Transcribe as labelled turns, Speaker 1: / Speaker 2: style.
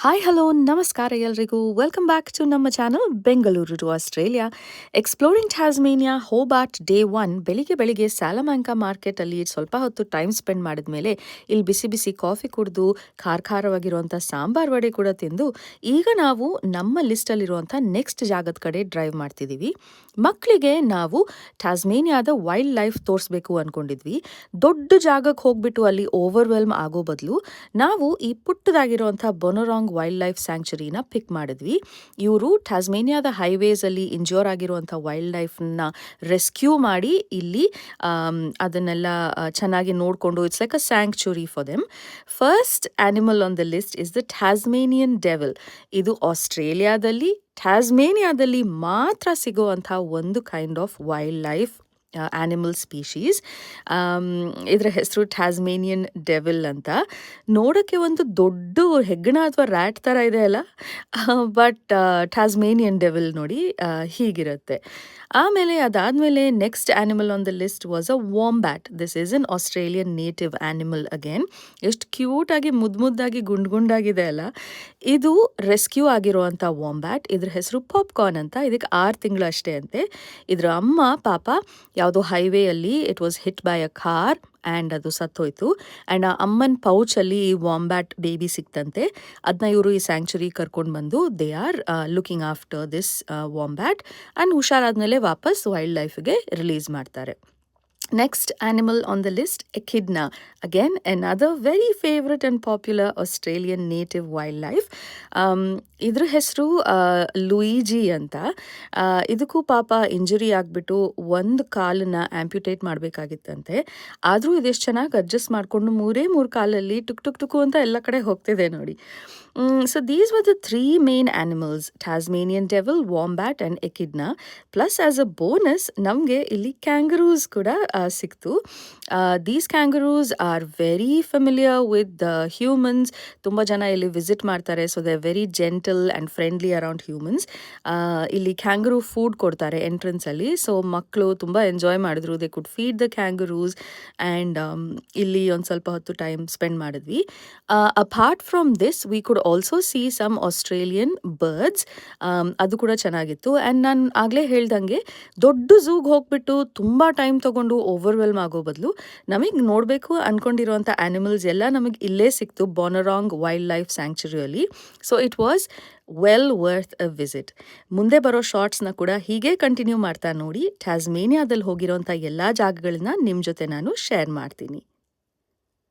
Speaker 1: Hi hello ನಮಸ್ಕಾರ ಎಲ್ರಿಗೂ. Welcome back to ನಮ್ಮ channel Bengaluru to Australia exploring Tasmania Hobart day one ಬೆಳಿಗ್ಗೆ ಬೆಳಿಗ್ಗೆ ಸ್ಯಾಲಮ್ಯಾಂಕಾ ಮಾರ್ಕೆಟಲ್ಲಿ ಸ್ವಲ್ಪ ಹೊತ್ತು ಟೈಮ್ ಸ್ಪೆಂಡ್ ಮಾಡಿದ ಮೇಲೆ ಇಲ್ಲಿ ಬಿಸಿ ಬಿಸಿ ಕಾಫಿ ಕುಡಿದು ಖಾರ ಖಾರವಾಗಿರುವಂಥ ಸಾಂಬಾರ್ ವಡೆ ಕೂಡ ತಿಂದು, ಈಗ ನಾವು ನಮ್ಮ ಲಿಸ್ಟಲ್ಲಿರುವಂಥ ನೆಕ್ಸ್ಟ್ ಜಾಗದ ಕಡೆ ಡ್ರೈವ್ ಮಾಡ್ತಿದ್ದೀವಿ ಮಕ್ಕಳಿಗೆ ನಾವು ಟ್ಯಾಸ್ಮೇನಿಯಾದ ವೈಲ್ಡ್ ಲೈಫ್ ತೋರಿಸ್ಬೇಕು ಅಂದ್ಕೊಂಡಿದ್ವಿ ದೊಡ್ಡ ಜಾಗಕ್ಕೆ ಹೋಗ್ಬಿಟ್ಟು ಅಲ್ಲಿ ಓವರ್ವೆಲ್ಮ್ ಆಗೋ ಬದಲು ನಾವು ಈ ಪುಟ್ಟದಾಗಿರುವಂಥ ಬೊನೊರಾಂಗ್ ವೈಲ್ಡ್ ಲೈಫ್ ಸ್ಯಾಂಕ್ಚುರಿನ ಪಿಕ್ ಮಾಡಿದ್ವಿ. ಇವರು ಟ್ಯಾಸ್ಮೇನಿಯಾದ ಹೈವೇಸಲ್ಲಿ ಇಂಜೋರ್ ಆಗಿರುವಂಥ ವೈಲ್ಡ್ ಲೈಫ್ನ ರೆಸ್ಕ್ಯೂ ಮಾಡಿ ಇಲ್ಲಿ ಅದನ್ನೆಲ್ಲ ಚೆನ್ನಾಗಿ ನೋಡಿಕೊಂಡು it's like a sanctuary for them first animal on the list is the Tasmanian devil ಇದು ಆಸ್ಟ್ರೇಲಿಯಾದಲ್ಲಿ ಟ್ಯಾಸ್ಮೇನಿಯಾದಲ್ಲಿ ಮಾತ್ರ ಸಿಗುವಂಥ ಒಂದು kind of wildlife animal species ಇದರ ಹೆಸರು ಟ್ಯಾಸ್ಮೇನಿಯನ್ ಡೆವಿಲ್ ಅಂತ. ನೋಡೋಕ್ಕೆ ಒಂದು ದೊಡ್ಡ ಹೆಗ್ಗಣ ಅಥವಾ ರ್ಯಾಟ್ ಥರ ಇದೆ ಅಲ್ಲ? ಬಟ್ ಟ್ಯಾಸ್ಮೇನಿಯನ್ ಡೆವಿಲ್ ನೋಡಿ ಹೀಗಿರುತ್ತೆ. ಆಮೇಲೆ ಅದಾದಮೇಲೆ next animal on the list was a wombat this is an Australian native animal again ಎಷ್ಟು ಕ್ಯೂಟಾಗಿ ಮುದ್ದು ಮುದ್ದಾಗಿ ಗುಂಡ್ ಗುಂಡಾಗಿದೆ ಅಲ್ಲ? ಇದು ರೆಸ್ಕ್ಯೂ ಆಗಿರುವಂಥ ವಾಂಬ್ಯಾಟ್ ಇದ್ರ ಹೆಸರು ಪಾಪ್ಕಾರ್ನ್ ಅಂತ. ಇದಕ್ಕೆ ಆರು ತಿಂಗಳು ಅಷ್ಟೇ ಅಂತೆ. ಇದರ ಅಮ್ಮ, ಪಾಪ ಯಾವುದೋ ಹೈವೇಯಲ್ಲಿ it was hit by a car and ಅದು ಸತ್ತೋಯ್ತು. ಆ್ಯಂಡ್ ಆ ಅಮ್ಮನ ಪೌಚಲ್ಲಿ ಈ ವಾಂಬ್ಯಾಟ್ ಬೇಬಿ ಸಿಕ್ತಂತೆ. ಅದನ್ನ ಇವರು ಈ ಸ್ಯಾಂಕ್ಚುರಿ ಕರ್ಕೊಂಡು ಬಂದು they are looking after this wombat and ಹುಷಾರಾದ ಮೇಲೆ ವಾಪಸ್ ವೈಲ್ಡ್ ಲೈಫ್ಗೆ ರಿಲೀಸ್ ಮಾಡ್ತಾರೆ. Next animal on the list echidna. Again, another very favourite and popular Australian native wildlife ಇದ್ರ ಹೆಸರು ಲೂಯಿಜಿ ಅಂತ. ಇದಕ್ಕೂ ಪಾಪ ಇಂಜುರಿ ಆಗಿಬಿಟ್ಟು ಒಂದು ಕಾಲನ್ನ ಆ್ಯಂಪ್ಯುಟೇಟ್ ಮಾಡಬೇಕಾಗಿತ್ತಂತೆ. ಆದರೂ ಇದೆಷ್ಟು ಚೆನ್ನಾಗಿ ಅಡ್ಜಸ್ಟ್ ಮಾಡಿಕೊಂಡು ಮೂರೇ ಮೂರು ಕಾಲಲ್ಲಿ ಟುಕ್ ಟುಕ್ ಟುಕು ಅಂತ ಎಲ್ಲ ಕಡೆ ಹೋಗ್ತಿದೆ ನೋಡಿ. So these were the three main animals Tasmanian devil wombat and echidna plus as a bonus ನಮಗೆ ಇಲ್ಲಿ ಕ್ಯಾಂಗರೂಸ್ ಕೂಡ ಸಿಕ್ತು. These kangaroos are very familiar with the humans ತುಂಬ ಜನ ಇಲ್ಲಿ ವಿಸಿಟ್ ಮಾಡ್ತಾರೆ. So they very gentle and friendly around humans ಇಲ್ಲಿ kangaroo food ಕೊಡ್ತಾರೆ ಎಂಟ್ರೆನ್ಸಲ್ಲಿ ಸೊ ಮಕ್ಕಳು ತುಂಬ ಎಂಜಾಯ್ ಮಾಡಿದ್ರು. They could feed the kangaroos and ಇಲ್ಲಿ ಒಂದು ಸ್ವಲ್ಪ ಹೊತ್ತು ಟೈಮ್ ಸ್ಪೆಂಡ್ ಮಾಡಿದ್ವಿ. Apart from this we could also see some Australian birds ಅದು ಕೂಡ ಚೆನ್ನಾಗಿತ್ತು. ಆ್ಯಂಡ್ ನಾನು ಆಗಲೇ ಹೇಳ್ದಂಗೆ ದೊಡ್ಡ ಝೂಗೆ ಹೋಗ್ಬಿಟ್ಟು ತುಂಬ ಟೈಮ್ ತೊಗೊಂಡು ಓವರ್ವೆಲ್ಮ್ ಆಗೋ ಬದಲು ನಮಗೆ ನೋಡಬೇಕು ಅಂದ್ಕೊಂಡಿರುವಂಥ ಆ್ಯನಿಮಲ್ಸ್ ಎಲ್ಲ ನಮಗೆ ಇಲ್ಲೇ ಸಿಕ್ತು Bonorong wildlife ಸ್ಯಾಂಕ್ಚುರಿಯಲ್ಲಿ so it was well worth a visit ಮುಂದೆ ಬರೋ ಶಾರ್ಟ್ಸ್ನ ಕೂಡ ಹೀಗೆ ಕಂಟಿನ್ಯೂ ಮಾಡ್ತಾ ನೋಡಿ ಟ್ಯಾಸ್ಮೇನಿಯಾದಲ್ಲಿ ಹೋಗಿರೋಂಥ ಎಲ್ಲ ಜಾಗಗಳನ್ನ ನಿಮ್ಮ ಜೊತೆ ನಾನು ಶೇರ್ ಮಾಡ್ತೀನಿ.